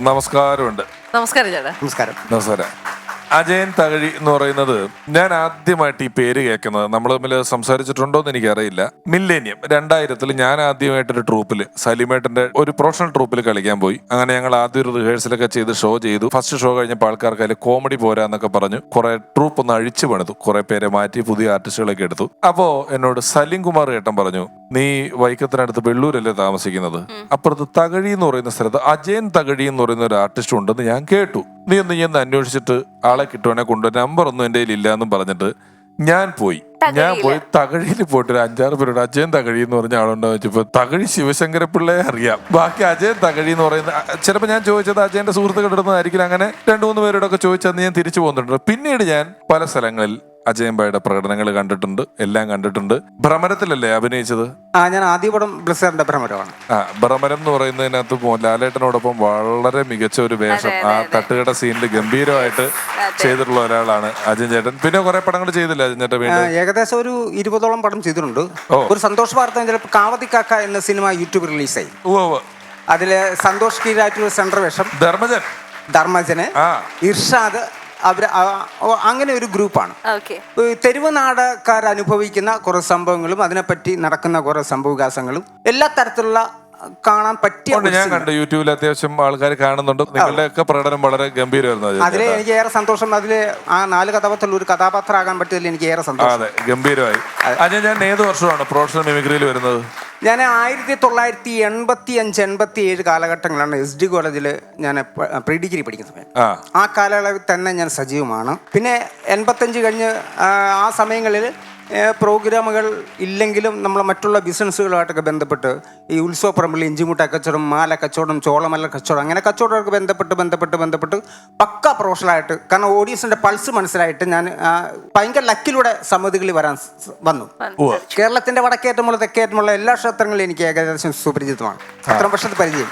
നമസ്കാരമുണ്ട്. നമസ്കാരം ചേട്ടാ. നമസ്കാരം. നമസ്കാരം. അജയൻ തകഴി എന്ന് പറയുന്നത് ഞാൻ ആദ്യമായിട്ട് ഈ പേര് കേൾക്കുന്നത്. നമ്മൾ തമ്മിൽ സംസാരിച്ചിട്ടുണ്ടോ എന്ന് എനിക്കറിയില്ല. മില്ലേനിയം. രണ്ടായിരത്തിൽ ഞാൻ ആദ്യമായിട്ടൊരു ട്രൂപ്പിൽ സലിമേട്ടന്റെ ഒരു പ്രൊഫഷണൽ ട്രൂപ്പിൽ കളിക്കാൻ പോയി. അങ്ങനെ ഞങ്ങൾ ആദ്യം ഒരു റിഹേഴ്സലൊക്കെ ചെയ്ത് ഷോ ചെയ്തു. ഫസ്റ്റ് ഷോ കഴിഞ്ഞപ്പോൾ ആൾക്കാർക്ക് അതിൽ കോമഡി പോരാന്നൊക്കെ പറഞ്ഞു. കുറെ ട്രൂപ്പ് ഒന്ന് അഴിച്ചു പണിതു. കുറെ പേരെ മാറ്റി പുതിയ ആർട്ടിസ്റ്റുകളൊക്കെ എടുത്തു. അപ്പോ എന്നോട് സലിം കുമാർ ഏട്ടൻ പറഞ്ഞു നീ വൈക്കത്തിനടുത്ത് വെള്ളൂരല്ലേ താമസിക്കുന്നത്? അപ്പുറത്ത് തകഴി എന്ന് പറയുന്ന സ്ഥലത്ത് അജയൻ തകഴി എന്ന് പറയുന്ന ഒരു ആർട്ടിസ്റ്റ് ഉണ്ടെന്ന് ഞാൻ കേട്ടു. നീ ഒന്ന് ഞാൻ അന്വേഷിച്ചിട്ട് ആളെ കിട്ടുവാനെ കൊണ്ട് നമ്പർ ഒന്നും എന്റെ കയ്യിൽ ഇല്ല എന്നും പറഞ്ഞിട്ട് ഞാൻ പോയി. ഞാൻ പോയി തകഴിയിൽ പോയിട്ട് ഒരു അഞ്ചാറ് പേരോട് അജയൻ തകഴി എന്ന് പറഞ്ഞ ആളുണ്ടോ വെച്ചപ്പോ തകഴി ശിവശങ്കര പിള്ളയെ അറിയാം. ബാക്കി അജയൻ തകഴി എന്ന് പറയുന്ന ചിലപ്പോൾ ഞാൻ ചോദിച്ചത് അജയന്റെ സുഹൃത്തുക്കളുടെ അടുത്തായിരിക്കും അങ്ങനെ രണ്ടു മൂന്ന് പേരോടൊക്കെ ചോദിച്ചന്ന് ഞാൻ തിരിച്ചു പോകുന്നുണ്ട്. പിന്നീട് ഞാൻ പല സ്ഥലങ്ങളിൽ അജയൻ ഭായിയുടെ പ്രകടനങ്ങൾ കണ്ടിട്ടുണ്ട് എല്ലാം കണ്ടിട്ടുണ്ട്. ഭ്രമരത്തിലല്ലേ അഭിനയിച്ചത്? ആ ഞാൻ ആദ്യ പടം ബ്ലസറിന്റെ ഭ്രമരമാണ്. ആ ഭ്രമരം എന്ന് പറയുന്നതിനകത്ത് ലാലേട്ടനോടൊപ്പം വളരെ മികച്ച ഒരു വേഷം. ആ തട്ടുകട സീനിൽ ഗംഭീരമായിട്ട് ചെയ്തിട്ടുള്ള ഒരാളാണ് അജയൻ ചേട്ടൻ. പിന്നെ കുറെ പടങ്ങൾ ചെയ്തില്ല അജയൻ ചേട്ടൻ ആ, വീണ്ടും ഏകദേശം ഒരു ഇരുപതോളം പടം ചെയ്തിട്ടുണ്ട്. ഓ. ഒരു സന്തോഷ വാർത്ത ചിലപ്പോൾ കാവതി കാക്ക എന്ന സിനിമ യൂട്യൂബ് റിലീസായി. ഉവ്വ് ഉവ്വ്. അതിൽ സന്തോഷ് കീഴാറ്റൂർ സെൻട്രൽ വേഷം. ധർമ്മജൻ. ധർമ്മജന്. ആ. ഇർഷാദ്. അവർ അങ്ങനെ ഒരു ഗ്രൂപ്പാണ്. തെരുവ് നാടക്കാർ അനുഭവിക്കുന്ന കുറേ സംഭവങ്ങളും അതിനെപ്പറ്റി നടക്കുന്ന കുറേ സംഭവവികാസങ്ങളും എല്ലാ തരത്തിലുള്ള കാണാൻ പറ്റിയ ഞാൻ. കണ്ടു യൂട്യൂബിൽ അത്യാവശ്യം ആൾക്കാർ കാണുന്നുണ്ട്. നിങ്ങളുടെയൊക്കെ പ്രകടനം വളരെ ഗംഭീരമായിരുന്നു അതിൽ അതിലെ എനിക്ക് ഏറെ സന്തോഷം. അതിൽ ആ നാല് കഥാപാത്രത്തിൽ ഒരു കഥാപാത്രമാകാൻ പറ്റിയതിൽ എനിക്ക് ഏറെ സന്തോഷം. അതെ ഗംഭീരമായി. അതെ. ഞാൻ ഏത് വർഷമാണ് പ്രൊഫഷണൽ മിമിക്രിയിൽ വരുന്നത്. ഞാൻ ആയിരത്തി തൊള്ളായിരത്തി എൺപത്തി അഞ്ച് എൺപത്തി ഏഴ് കാലഘട്ടങ്ങളാണ് എസ് ഡി കോളേജിൽ ഞാൻ പ്രീ ഡിഗ്രി പഠിക്കുന്ന സമയം. ആ. കാലയളവിൽ തന്നെ ഞാൻ സജീവമാണ്. പിന്നെ എൺപത്തഞ്ച് കഴിഞ്ഞ് ആ, സമയങ്ങളിൽ പ്രോഗ്രാമുകൾ ഇല്ലെങ്കിലും നമ്മൾ മറ്റുള്ള ബിസിനസ്സുകളുമായിട്ടൊക്കെ ബന്ധപ്പെട്ട് ഈ ഉത്സവപ്പറമ്പിൽ ഇഞ്ചിമുട്ട കച്ചവടം മാല കച്ചവടം ചോളമല്ല കച്ചവടം അങ്ങനെ കച്ചവടമൊക്കെ ബന്ധപ്പെട്ട് ബന്ധപ്പെട്ട് ബന്ധപ്പെട്ട് പക്ക പ്രൊഫഷണലായിട്ട് കാരണം ഓഡിയൻസിന്റെ പൾസ് മനസ്സിലായിട്ട് ഞാൻ ഭയങ്കര ലക്കിലൂടെ സമിതികളിൽ വരാൻ വന്നു. കേരളത്തിന്റെ വടക്കേറ്റമുള്ള തെക്കേറ്റമുള്ള എല്ലാ ക്ഷേത്രങ്ങളിലും എനിക്ക് ഏകദേശം സുപരിചിതമാണ്. അത്ര വർഷത്തെ പരിചയം?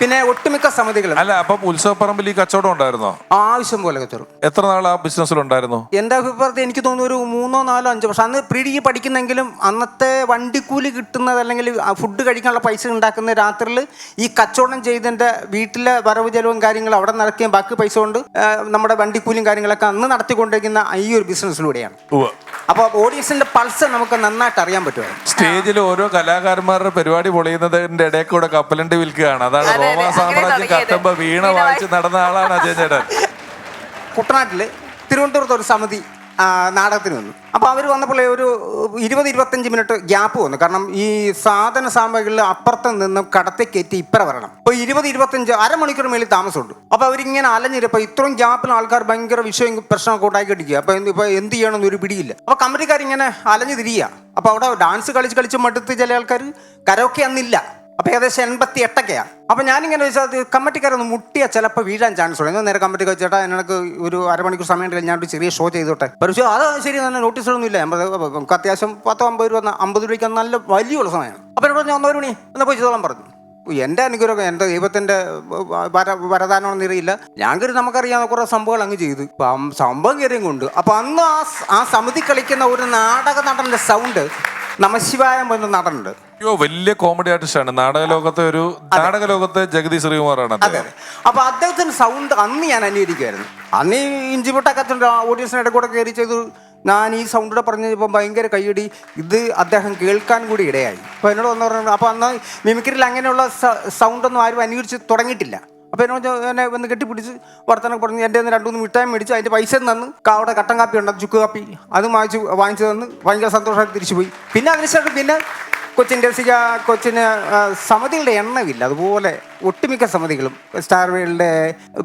പിന്നെ ഒട്ടുമിക്ക സമിതികളും അല്ല അപ്പം ഉത്സവപ്പറമ്പിൽ ഈ കച്ചവടം ഉണ്ടായിരുന്നോ? ആവശ്യം പോലെ കച്ചവടം എത്ര നാൾ ആ ബിസിനസ്സിലുണ്ടായിരുന്നു എന്റെ അഭിപ്രായത്തിൽ എനിക്ക് തോന്നുന്നു ഒരു മൂന്നോ നാലോ അഞ്ചോ പക്ഷെ അന്ന് പ്രീ ഡിഗ്രി പഠിക്കുന്നെങ്കിലും അന്നത്തെ വണ്ടിക്കൂലി കിട്ടുന്നത് അല്ലെങ്കിൽ ആ ഫുഡ് കഴിക്കാനുള്ള പൈസ ഉണ്ടാക്കുന്ന രാത്രിയിൽ ഈ കച്ചവടം ചെയ്തതിന്റെ വീട്ടിലെ വരവ് ചെലവും കാര്യങ്ങളും അവിടെ നടക്കുകയും ബാക്കി പൈസ കൊണ്ട് ആ, നമ്മുടെ വണ്ടിക്കൂലിയും കാര്യങ്ങളൊക്കെ അന്ന് നടത്തിക്കൊണ്ടിരിക്കുന്ന ഈ ഒരു ബിസിനസ്സിലൂടെയാണ് ഉവ്വ്. അപ്പോൾ ഓഡിയൻസിന്റെ പൾസ് നമുക്ക് നന്നായിട്ട് അറിയാൻ പറ്റുമോ? സ്റ്റേജിൽ ഓരോ കലാകാരന്മാരുടെ പരിപാടി പൊളിയുന്നതിന്റെ ഇടയിൽ കൂടെ കപ്പലണ്ടി വിൽക്കുകയാണ്. അതാണ് അതെ, റോമാ സാമ്രാജ്യം കത്തുമ്പോ വീണ വായിച്ച് നടന്ന ആളാണ് അജയ് ചേട്ടൻ കുട്ടനാട്ടിൽ തിരുവനന്തപുരത്ത് ഒരു സമിതി നാടകത്തിന് വന്നു. അപ്പോൾ അവർ വന്നപ്പോൾ ഒരു ഇരുപത് ഇരുപത്തഞ്ച് മിനിറ്റ് ഗ്യാപ്പ് വന്നു. കാരണം ഈ സാധന സാമഗ്രികളിൽ അപ്പുറത്ത് നിന്നും കടത്തി കയറ്റി ഇപ്പറ വരണം. അപ്പോൾ ഇരുപത് ഇരുപത്തഞ്ച് അരമണിക്കൂർ മേളിൽ താമസമുണ്ട്. അപ്പോൾ അവരിങ്ങനെ അലഞ്ഞിരപ്പോൾ ഇത്രയും ഗ്യാപ്പിൽ ആൾക്കാർ ഭയങ്കര വിഷയം പ്രശ്നമൊക്കെ ഉണ്ടാക്കിയിട്ടിരിക്കുക അപ്പോൾ ഇപ്പോൾ എന്ത് ചെയ്യണമെന്ന് ഒരു പിടിയില്ല. അപ്പോൾ കമ്മിറ്റിക്കാരിങ്ങനെ അലഞ്ഞു തിരിയുക അപ്പോൾ അവിടെ ഡാൻസ് കളിച്ച് കളിച്ച് മടുത്ത് ചില ആൾക്കാർ കരോക്കെ അന്നില്ല. അപ്പൊ ഏകദേശം എൺപത്തി എട്ടൊക്കെയാണ് അപ്പൊ ഞാനിങ്ങനെ വെച്ചാൽ കമ്മിറ്റിക്കാരൊന്ന് മുട്ടിയ ചിലപ്പോൾ വീഴാൻ ചാൻസ് ഉണ്ട് നേരെ കമ്മിറ്റി ചേട്ടാ എനിക്ക് ഒരു അരമണിക്കൂർ സമയം ഉണ്ടെങ്കിൽ ഞാൻ ഒരു ചെറിയ ഷോ ചെയ്തോട്ടെ. പക്ഷേ അത് ശരി തന്നെ നോട്ടീസുകളൊന്നും ഇല്ല. നമുക്ക് അത്യാവശ്യം പത്തോ അമ്പത് രൂപ അമ്പത് രൂപയ്ക്ക് നല്ല വലിയുള്ള സമയമാണ്. അപ്പൊ എന്നോട് പറഞ്ഞു ഒന്നോ മണി എന്നാ പോയി ചെയ്തോളാൻ പറഞ്ഞു. എന്റെ അനുഗ്രഹം എന്റെ ദൈവത്തിന്റെ വര വരദാനമാണെന്ന് അറിയില്ല ഞാൻ നമുക്കറിയാവുന്ന കുറേ സംഭവങ്ങൾ അങ്ങ് ചെയ്തു. സംഭവം കയറിയും കൊണ്ട് അപ്പൊ അന്ന് ആ ആ സമിതി കളിക്കുന്ന ഒരു നാടക നടന്റെ സൗണ്ട് നമശിവായം എന്ന നടനുണ്ട്. അയ്യോ വലിയ കോമഡി ആർട്ടിസ്റ്റാണ് നാടക ലോകത്തെ ഒരു നാടക ലോകത്തെ ജഗതി ശ്രീകുമാറാണ് അതെ അപ്പൊ അദ്ദേഹത്തിന് സൗണ്ട് അന്ന് ഞാൻ അന്വേഷിക്കുമായിരുന്നു അന്ന് ഈ ഓഡിയൻസിന് ഓഡിയൻസിനിടെ കൂടെ കയറി ചെയ്തു ഞാൻ ഈ സൗണ്ടിടെ പറഞ്ഞപ്പോൾ ഭയങ്കര കൈയടി ഇത് അദ്ദേഹം കേൾക്കാൻ കൂടി ഇടയായി. അപ്പോൾ എന്നോട് വന്ന് പറഞ്ഞു അപ്പോൾ അന്ന് മിമിക്രിയിൽ അങ്ങനെയുള്ള സൗണ്ടൊന്നും ആരും അനുകരിച്ച് തുടങ്ങിയിട്ടില്ല. അപ്പോൾ എന്നെ എന്നെ വന്ന് കെട്ടിപ്പിടിച്ച് വർത്തനൊക്കെ പറഞ്ഞു എന്റെ നിന്ന് രണ്ടു മൂന്ന് മിഠായി മേടിച്ച് അതിന്റെ പൈസ തന്ന് കാവടെ കട്ടൻ കാപ്പി ഉണ്ട് ചുക്ക് കാപ്പി. അത് വാങ്ങിച്ച് വാങ്ങിച്ചു തന്ന് ഭയങ്കര സന്തോഷമായിട്ട് തിരിച്ചു പോയി. പിന്നെ അതിനുശേഷം പിന്നെ കൊച്ചിൻ രസിക കൊച്ചിന് സമിതികളുടെ എണ്ണമില്ല. അതുപോലെ ഒട്ടുമിക്ക സമിതികളും സ്റ്റാർ വേൾഡിന്റെ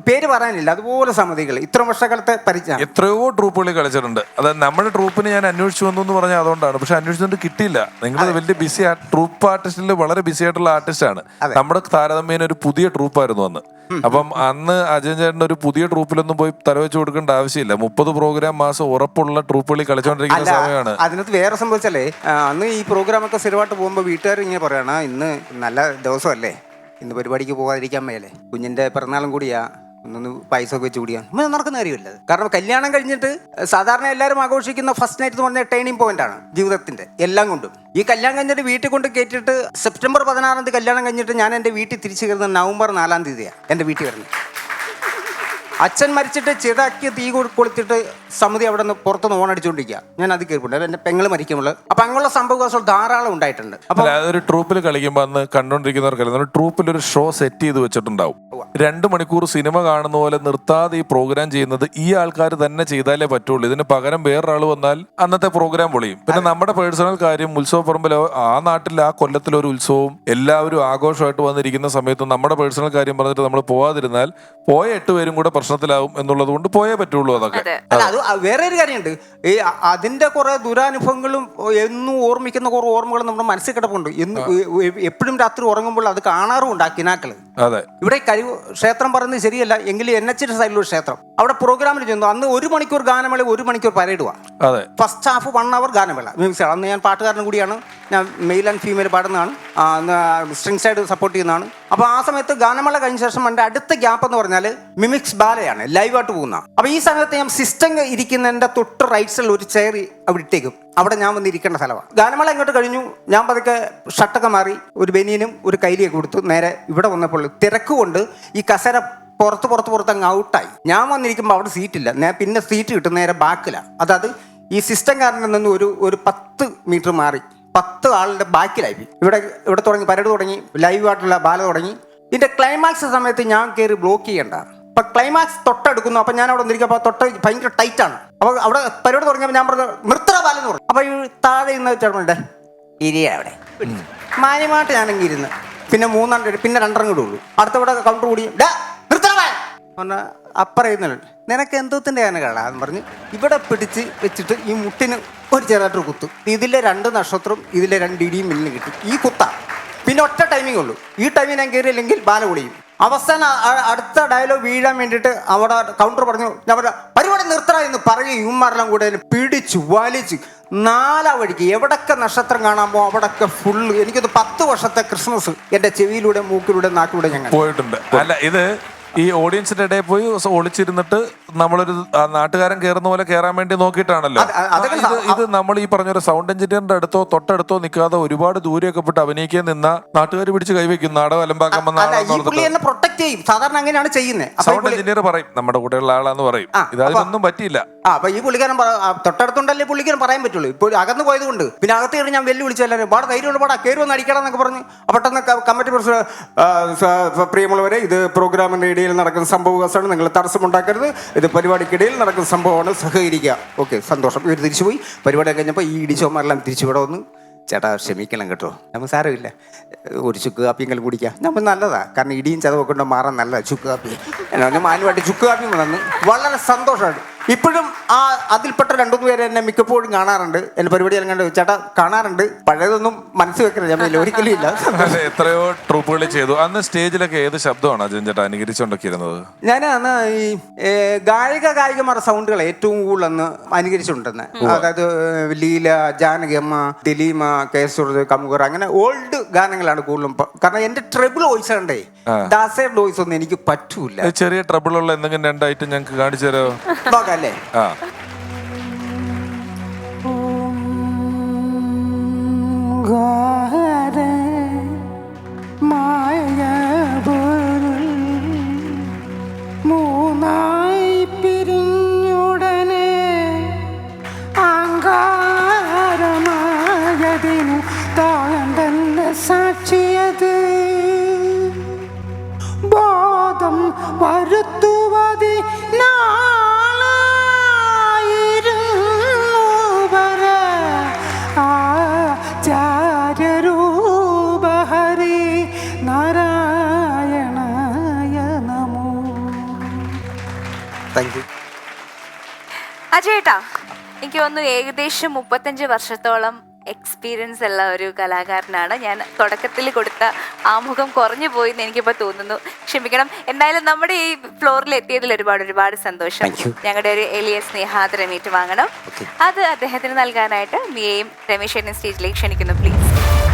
പേര് പറയാനില്ല അതുപോലെ സമിതികൾ ഇത്ര വർഷക്കാലത്തെ പരിചയം. എത്രയോ ട്രൂപ്പുകൾ കളിച്ചിട്ടുണ്ട്. അതായത് നമ്മുടെ ട്രൂപ്പിന് ഞാൻ അന്വേഷിച്ചു വന്നു എന്ന് പറഞ്ഞാൽ അതുകൊണ്ടാണ്. പക്ഷെ അന്വേഷിച്ചിട്ട് കിട്ടിയില്ല. നിങ്ങൾ വലിയ ബിസി ട്രൂപ്പ് ആർട്ടിസ്റ്റിൽ വളരെ ബിസി ആയിട്ടുള്ള ആണ്. നമ്മുടെ താരതമ്യേന ഒരു പുതിയ ട്രൂപ്പായിരുന്നു അന്ന്. അപ്പം അന്ന് അജയൻ ചേട്ടൻ ഒരു പുതിയ ട്രൂപ്പിലൊന്നും പോയി തലവെച്ച് കൊടുക്കേണ്ട ആവശ്യമില്ല. മുപ്പത് പ്രോഗ്രാം മാസം ഉറപ്പുള്ള ട്രൂപ്പുകളിൽ കളിച്ചുകൊണ്ടിരിക്കുന്ന സമയമാണ്. അതിനകത്ത് വേറെ സംഭവിച്ചല്ലേ അന്ന് ഈ പ്രോഗ്രാമൊക്കെ സ്ഥിരമായിട്ട് പോകുമ്പോൾ വീട്ടുകാർ ഇങ്ങനെ പറയണ ഇന്ന് നല്ല ദിവസമല്ലേ? ഇന്ന് പരിപാടിക്ക് പോകാതിരിക്കാൻ മേലെ. കുഞ്ഞിന്റെ പിറന്നാളും കൂടിയാ ഒന്നൊന്ന് പൈസ ഒക്കെ വെച്ച് കൂടിയാ ഇന്ന് നടക്കുന്ന കാര്യമില്ല കാരണം കല്യാണം കഴിഞ്ഞിട്ട് സാധാരണ എല്ലാവരും ആഘോഷിക്കുന്ന ഫസ്റ്റ് നൈറ്റ് എന്ന് പറഞ്ഞ ടേണിംഗ് പോയിന്റ് ആണ് ജീവിതത്തിന്റെ എല്ലാം കൊണ്ടും. ഈ കല്യാണം കഴിഞ്ഞിട്ട് വീട്ടിൽ കൊണ്ട് കയറ്റിയിട്ട് സെപ്റ്റംബർ പതിനാറാം തീയതി കല്യാണം കഴിഞ്ഞിട്ട് ഞാൻ എന്റെ വീട്ടിൽ തിരിച്ചു കയറുന്നത് നവംബർ നാലാം തീയതിയാണ് എന്റെ വീട്ടിൽ വരുന്നത്. അച്ഛൻ മരിച്ചിട്ട് ചിതാക്കി തീ കൊളുത്തിട്ട് സമിതി അവിടെ നിന്ന് പുറത്തുനിന്ന് ഓണടിച്ചുകൊണ്ടിരിക്കുക ഞാൻ അത് കേൾപ്പുണ്ട്. എന്റെ പെങ്ങൾ മരിക്കുമ്പോൾ. അപ്പൊ അങ്ങനെയുള്ള സംഭവങ്ങൾ ധാരാളം ഉണ്ടായിട്ടുണ്ട്. അപ്പൊ ഒരു ട്രൂപ്പിൽ കളിക്കുമ്പോൾ അന്ന് കണ്ടോണ്ടിരിക്കുന്നവർക്കല്ല നമ്മൾ ട്രൂപ്പിൽ ഒരു ഷോ സെറ്റ് ചെയ്ത് വെച്ചിട്ടുണ്ടാവും. രണ്ട് മണിക്കൂർ സിനിമ കാണുന്ന പോലെ നിർത്താതെ ഈ പ്രോഗ്രാം ചെയ്യുന്നത് ഈ ആൾക്കാർ തന്നെ ചെയ്താലേ പറ്റുള്ളൂ. ഇതിന് പകരം വേറൊരാൾ വന്നാൽ അന്നത്തെ പ്രോഗ്രാം പൊളിയും. പിന്നെ നമ്മുടെ പേഴ്സണൽ കാര്യം ഉത്സവ പറമ്പിലോ ആ നാട്ടിൽ ആ കൊല്ലത്തിലെ ഒരു ഉത്സവവും എല്ലാവരും ആഘോഷമായിട്ട് വന്നിരിക്കുന്ന സമയത്ത് നമ്മുടെ പേഴ്സണൽ കാര്യം പറഞ്ഞിട്ട് നമ്മൾ പോവാതിരുന്നാൽ പോയ എട്ട് പേരും കൂടെ പ്രശ്നത്തിലാവും എന്നുള്ളത് കൊണ്ട് പോയേ പറ്റുള്ളൂ അതൊക്കെ. അതെ. അല്ല അത് വേറെ ഒരു കാര്യമുണ്ട്. ഈ അതിന്റെ കുറെ ദുരാനുഭവങ്ങളും എന്നും ഓർമ്മിക്കുന്ന കുറെ ഓർമ്മകളും നമ്മുടെ മനസ്സിൽ കിടപ്പുണ്ട്. എന്ന് എപ്പോഴും രാത്രി ഉറങ്ങുമ്പോൾ അത് കാണാറും ഉണ്ട് ആ കിനാക്കൾ. അതെ. ഇവിടെ ഈ കരി ക്ഷേത്രം പറയുന്നത് ശരിയല്ല. എങ്കിലും എൻ എച്ച് സൈഡിലൊരു ക്ഷേത്രം. അവിടെ പ്രോഗ്രാമിൽ ചെന്നു. അന്ന് ഒരു മണിക്കൂർ ഗാനമേള ഒരു മണിക്കൂർ പരേഡുവാ അതെ. ഫസ്റ്റ് ഹാഫ് വൺ അവർ ഗാനമേള. മ്യൂസിക് അന്ന് ഞാൻ പാട്ടുകാരനും കൂടിയാണ്. ഞാൻ മെയിൽ ആൻഡ് ഫീമെയിൽ പാടുന്നതാണ്. സ്ട്രിങ് സൈഡ് സപ്പോർട്ട് ചെയ്യുന്നതാണ്. അപ്പോൾ ആ സമയത്ത് ഗാനമേള കഴിഞ്ഞ ശേഷം എന്റെ അടുത്ത ഗ്യാപ്പ് എന്ന് പറഞ്ഞാൽ മിമിക്സ് ബാലയാണ് ലൈവായിട്ട് പോകുന്ന. അപ്പോൾ ഈ സമയത്ത് ഞാൻ സിസ്റ്റം ഇരിക്കുന്നതിന്റെ തൊട്ട് റൈറ്റ് സൈഡിൽ ഒരു ചെയർ അവിടെ ഇട്ടേക്കും. അവിടെ ഞാൻ വന്ന് ഇരിക്കേണ്ട സ്ഥലമാണ്. ഗാനമേള ഇങ്ങോട്ട് കഴിഞ്ഞു. ഞാൻ പതുക്കെ ഷട്ടൊക്കെ മാറി ഒരു ബനിയനും ഒരു കൈലിയൊക്കെ കൊടുത്തു. നേരെ ഇവിടെ വന്നപ്പോൾ തിരക്ക് കൊണ്ട് ഈ കസേര പുറത്ത് പുറത്ത് പുറത്ത് അങ്ങ് ഔട്ടായി ഞാൻ വന്നിരിക്കുമ്പോൾ അവിടെ സീറ്റില്ല ഞാൻ പിന്നെ സീറ്റ് കിട്ടും നേരെ ബാക്കിലാണ് അതായത് ഈ സിസ്റ്റം കാരനിൽ നിന്ന് ഒരു ഒരു പത്ത് മീറ്റർ മാറി. പത്ത് ആളുടെ ബാക്കിലായി ലൈവ് ഇവിടെ ഇവിടെ തുടങ്ങി പരട് തുടങ്ങി ലൈവായിട്ടുള്ള ബാല തുടങ്ങി. ഇതിന്റെ ക്ലൈമാക്സ് സമയത്ത് ഞാൻ കയറി ബ്ലോക്ക് ചെയ്യണ്ട. അപ്പൊ ക്ലൈമാക്സ് തൊട്ടടുക്കുന്നു. അപ്പൊ ഞാൻ അവിടെ വന്നിരിക്കും അപ്പൊ തൊട്ട് ഭയങ്കര ടൈറ്റ് ആണ്. അപ്പൊ അവിടെ പരിപാടി തുടങ്ങിയപ്പോൾ ഞാൻ പറഞ്ഞു നിർത്തറ ബാലെന്ന് പറഞ്ഞു. അപ്പൊ ഈ താഴെ ഇന്ന് ചേട്ടനുണ്ട് ഇരിയ അവിടെ. മാന്യമായിട്ട് ഞാനെങ്കിൽ ഇരുന്ന്. പിന്നെ മൂന്നെണ്ണം പിന്നെ രണ്ടെണ്ണം കൂടെ ഉള്ളൂ അടുത്ത ഇവിടെ കൗണ്ടർ കൂടി. "ഡാ, നിർത്തടാ ബാല." പറഞ്ഞ അപ്പറയുന്നുണ്ട് നിനക്ക് എന്തോത്തിന്റെ ആണ് എന്ന് പറഞ്ഞ് ഇവിടെ പിടിച്ച് വെച്ചിട്ട് ഈ മുട്ടിന് ഒരു ചെറുതായിട്ടൊരു കുത്തു. ഇതിലെ രണ്ട് നക്ഷത്രം ഇതിലെ രണ്ട് ഇടിയും മില്ലിന് കിട്ടി. ഈ കുത്ത. പിന്നെ ഒറ്റ ടൈമിംഗ് ഉള്ളൂ. ഈ ടൈമിൽ ഞാൻ കയറിയില്ലെങ്കിൽ ബാല കുളിയും. അവസാന അടുത്ത ഡയലോഗ് വീഴാൻ വേണ്ടിയിട്ട് അവിടെ കൗണ്ടർ പറഞ്ഞു ഞാൻ പറഞ്ഞ പരിപാടി നിർത്തറ എന്ന് പറയും ഇവന്മാരെല്ലാം കൂടെ പിടിച്ചു വലിച്ചു നാലാ വഴിക്ക് എവിടൊക്കെ നക്ഷത്രം കാണാമോ അവിടൊക്കെ ഫുള്ള് എനിക്കത് പത്ത് വർഷത്തെ ക്രിസ്മസ് എന്റെ ചെവിയിലൂടെ മൂക്കിലൂടെ നാട്ടിലൂടെ ഞങ്ങൾ പോയിട്ടുണ്ട്. അല്ല ഇത് ഈ ഓഡിയൻസിന്റെ ഇടയിൽ പോയി ഒളിച്ചിരുന്നിട്ട് നമ്മളൊരു നാട്ടുകാരൻ കയറുന്ന പോലെ കയറാൻ വേണ്ടി നോക്കിയിട്ടാണല്ലോ. ഇത് ഇത് നമ്മൾ ഈ പറഞ്ഞ ഒരു സൗണ്ട് എഞ്ചിനീയറിന്റെ അടുത്തോ തൊട്ടടുത്തോ നിൽക്കാതെ ഒരുപാട് ദൂരെയൊക്കെ പെട്ട് അഭിനയിക്കാൻ നിന്ന നാട്ടുകാർ പിടിച്ച് കൈവയ്ക്കും നാടകം അലമ്പാക്കാൻ വന്ന പ്രൊട്ടക്ട് ചെയ്യും. സാധാരണ അങ്ങനെയാണ് ചെയ്യുന്നത് സൗണ്ട് എഞ്ചിനീയർ പറയും നമ്മുടെ കൂടെയുള്ള ആളാന്ന് പറയും. ഇതൊന്നും ഇത് അതിനൊന്നും പറ്റിയില്ല. ആ അപ്പൊ ഈ പുള്ളിക്കാരൻ തൊട്ടടുത്തുണ്ടല്ലേ പുള്ളിക്കാരൻ പറയാൻ പറ്റുള്ളൂ. ഇപ്പോൾ അകന്ന് പോയത് കൊണ്ട് പിന്നെ അകത്ത് കയറി ഞാൻ വെല്ലു വിളിച്ചു എല്ലാവരും പാടെ ധൈര്യമുള്ള പാടാ കയറി ഒന്ന് അടിക്കണം എന്നൊക്കെ പറഞ്ഞ്. പെട്ടെന്ന് കമ്മിറ്റി പ്രസിഡന്റ് പ്രിയമുള്ളവരെ ഇത് പ്രോഗ്രാമിന്റെ ഇടയിൽ നടക്കുന്ന സംഭവമാണ് നിങ്ങൾ തടസ്സമുണ്ടാക്കരുത്. ഇത് പരിപാടിക്കിടയിൽ നടക്കുന്ന സംഭവമാണ്. സഹകരിക്കുക. ഓക്കെ സന്തോഷം. ഇവർ തിരിച്ചുപോയി. പരിപാടി കഴിഞ്ഞപ്പോൾ ഈ ഇടിച്ചോമാരെല്ലാം തിരിച്ചു വന്ന് ചേട്ടാ ക്ഷമിക്കണം കേട്ടോ. നമുക്ക് സാരമില്ല. ഒരു ചുക്ക് കാപ്പിയെങ്കിലും കുടിക്കാം. നമ്മൾ നല്ലതാ. കാരണം ഇടിയും ചതവൊക്കെ ഉണ്ടോ മാറാൻ നല്ലതാണ് ചുക്ക് കാപ്പി എന്നാ മാനുമായിട്ട് ചുക്ക് കാപ്പി വന്ന് വളരെ സന്തോഷമാണ് ഇപ്പോഴും ആ അതിൽപ്പെട്ട രണ്ടു മൂന്ന് പേര് എന്നെ മിക്കപ്പോഴും കാണാറുണ്ട്. എന്റെ പരിപാടി അല്ലെങ്കിൽ ചേട്ടാ കാണാറുണ്ട്. പഴയതൊന്നും മനസ്സിൽ വെക്കരുത് ഞാൻ ഒരിക്കലും ഇല്ല. അതെ, എത്രയോ ട്രൂപ്പുകൾ ചെയ്തു. അന്ന് സ്റ്റേജിലൊക്കെ ഏത് ശബ്ദമാണ് അജയൻ ചേട്ടാ അനുകരിച്ചുകൊണ്ടൊക്കെ ഇരുന്നത് ഞാൻ അന്ന് ഈ ഏ, ഗായിക ഗായികമാർ സൗണ്ടുകൾ ഏറ്റവും കൂടുതൽ അന്ന് അനുകരിച്ചിട്ടുണ്ടെന്ന് അതായത് ലീല ജാനകിയമ്മ ദിലീമ കേസുറത് കമുകർ അങ്ങനെ ഓൾഡ് ഗാനങ്ങളാണ് കൂടുതലും പ- കാരണം എന്റെ ട്രിബിൾ വോയിസ് ഉണ്ടേ ദാസയുടെ വോയിസ് ഒന്നും എനിക്ക് പറ്റൂല. ചെറിയ ട്രബിൾ ഉള്ള എന്തെങ്കിലും രണ്ടായിട്ട് ഞങ്ങൾക്ക് കാണിച്ചു തരാമോ ആ. തന്നെ സാക്ഷിയത്? ബോധം വരുത്തുവതി താങ്ക് യു അജയേട്ടാ എനിക്ക് തോന്നുന്നു ഏകദേശം മുപ്പത്തഞ്ച് വർഷത്തോളം എക്സ്പീരിയൻസ് ഉള്ള ഒരു കലാകാരനാണ്. ഞാൻ തുടക്കത്തിൽ കൊടുത്ത ആമുഖം കുറഞ്ഞു പോയി എന്ന് എനിക്കിപ്പോൾ തോന്നുന്നു. ക്ഷമിക്കണം. എന്തായാലും നമ്മുടെ ഈ ഫ്ലോറിൽ എത്തിയതിൽ ഒരുപാട് ഒരുപാട് സന്തോഷം. ഞങ്ങളുടെ ഒരു എളിയ സ്നേഹാദരം ഏറ്റുവാങ്ങണം. വാങ്ങണം അത് അദ്ദേഹത്തിന് നൽകാനായിട്ട് മിയയും രമേശേട്ടൻ സ്റ്റേജിലേക്ക് ക്ഷണിക്കുന്നു. പ്ലീസ്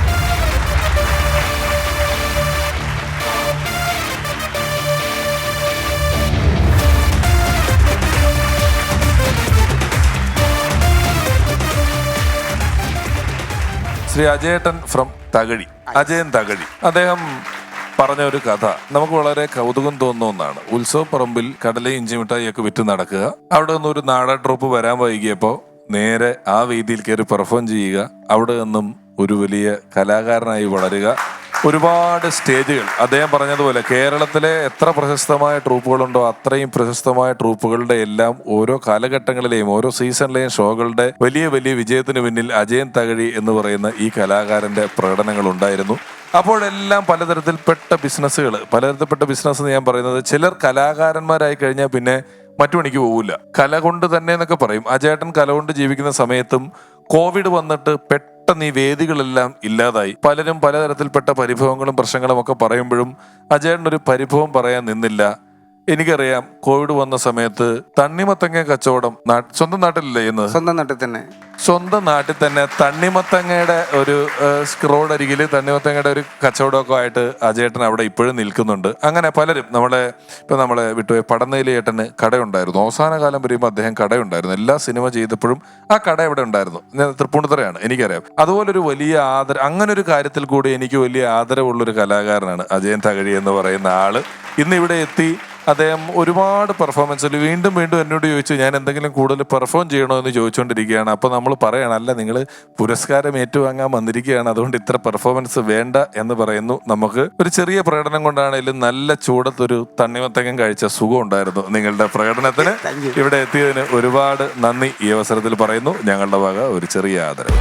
ശ്രീ അജയേട്ടൻ ഫ്രം തകഴി. അജയൻ തകഴി. അദ്ദേഹം പറഞ്ഞ ഒരു കഥ നമുക്ക് വളരെ കൗതുകം തോന്നുന്ന ഒന്നാണ്. ഉത്സവ പറമ്പിൽ കടല ഇഞ്ചി മിഠായിയൊക്കെ വിറ്റ് നടക്കുക. അവിടെ നിന്ന് ഒരു നാടൻ ട്രൂപ്പ് വരാൻ വൈകിയപ്പോൾ നേരെ ആ വേദിയിൽ കയറി പെർഫോം ചെയ്യുക. അവിടെ നിന്നും ഒരു വലിയ കലാകാരനായി വളരുക. ഒരുപാട് സ്റ്റേജുകൾ. അദ്ദേഹം പറഞ്ഞതുപോലെ കേരളത്തിലെ എത്ര പ്രശസ്തമായ ട്രൂപ്പുകളുണ്ടോ അത്രയും പ്രശസ്തമായ ട്രൂപ്പുകളുടെ എല്ലാം ഓരോ കാലഘട്ടങ്ങളിലെയും ഓരോ സീസണിലെയും ഷോകളുടെ വലിയ വലിയ വിജയത്തിന് പിന്നിൽ അജയൻ തകഴി എന്ന് പറയുന്ന ഈ കലാകാരന്റെ പ്രകടനങ്ങൾ ഉണ്ടായിരുന്നു. അപ്പോഴെല്ലാം പലതരത്തിൽപ്പെട്ട ബിസിനസ്സുകൾ പലതരത്തിൽപ്പെട്ട ബിസിനസ് എന്ന് ഞാൻ പറയുന്നത് ചിലർ കലാകാരന്മാരായി കഴിഞ്ഞാൽ പിന്നെ മറ്റു പണിക്ക് പോകില്ല കല കൊണ്ട് തന്നെ എന്നൊക്കെ പറയും. അജേട്ടൻ കല കൊണ്ട് ജീവിക്കുന്ന സമയത്തും കോവിഡ് വന്നിട്ട് പെട്ടെന്ന് ഈ വേദികളെല്ലാം ഇല്ലാതായി. പലരും പലതരത്തിൽപ്പെട്ട പരിഭവങ്ങളും പ്രശ്നങ്ങളും ഒക്കെ പറയുമ്പോഴും അജയണ്ണൊരു പരിഭവം പറയാൻ നിന്നില്ല. എനിക്കറിയാം കോവിഡ് വന്ന സമയത്ത് തണ്ണിമത്തങ്ങ കച്ചവടം സ്വന്തം നാട്ടിലല്ലേ എന്ന് സ്വന്തം നാട്ടിൽ തന്നെ. സ്വന്തം നാട്ടിൽ തന്നെ തണ്ണിമത്തങ്ങയുടെ ഒരു സ്ക്രോഡ് അരികിൽ തണ്ണിമത്തങ്ങയുടെ ഒരു കച്ചവടമൊക്കെ ആയിട്ട് അജയേട്ടൻ അവിടെ ഇപ്പോഴും നിൽക്കുന്നുണ്ട്. അങ്ങനെ പലരും നമ്മളെ ഇപ്പം നമ്മളെ വിട്ടുപോയ പടന്നയിലെ ഏട്ടന് കടയുണ്ടായിരുന്നു. അവസാന കാലം വരുമ്പോൾ അദ്ദേഹം കടയുണ്ടായിരുന്നു. എല്ലാ സിനിമ ചെയ്തപ്പോഴും ആ കട എവിടെ ഉണ്ടായിരുന്നു. ഞാൻ തൃപ്പൂണിത്തറയാണ് എനിക്കറിയാം. അതുപോലെ ഒരു വലിയ ആദര അങ്ങനെ ഒരു കാര്യത്തിൽ കൂടി എനിക്ക് വലിയ ആദരവുള്ള ഒരു കലാകാരനാണ് അജയൻ തകഴി എന്ന് പറയുന്ന ആൾ. ഇന്ന് ഇവിടെ എത്തി അദ്ദേഹം ഒരുപാട് പെർഫോമൻസിൽ വീണ്ടും വീണ്ടും എന്നോട് ചോദിച്ചു ഞാൻ എന്തെങ്കിലും കൂടുതൽ പെർഫോം ചെയ്യണോ? എന്ന് ചോദിച്ചുകൊണ്ടിരിക്കുകയാണ് അപ്പോൾ നമ്മൾ പറയണം അല്ല നിങ്ങൾ പുരസ്കാരം ഏറ്റുവാങ്ങാൻ വന്നിരിക്കുകയാണ്. അതുകൊണ്ട് ഇത്ര പെർഫോമൻസ് വേണ്ട എന്ന് പറയുന്നു. നമുക്ക് ഒരു ചെറിയ പ്രകടനം കൊണ്ടാണെങ്കിലും നല്ല ചൂടത്തൊരു തണ്ണിമത്തങ്ങം കഴിച്ച സുഖം ഉണ്ടായിരുന്നു നിങ്ങളുടെ പ്രകടനത്തിന് ഇവിടെ എത്തിയതിന് ഒരുപാട് നന്ദി. ഈ അവസരത്തിൽ പറയുന്നു ഞങ്ങളുടെ വക ഒരു ചെറിയ ആദരവ്.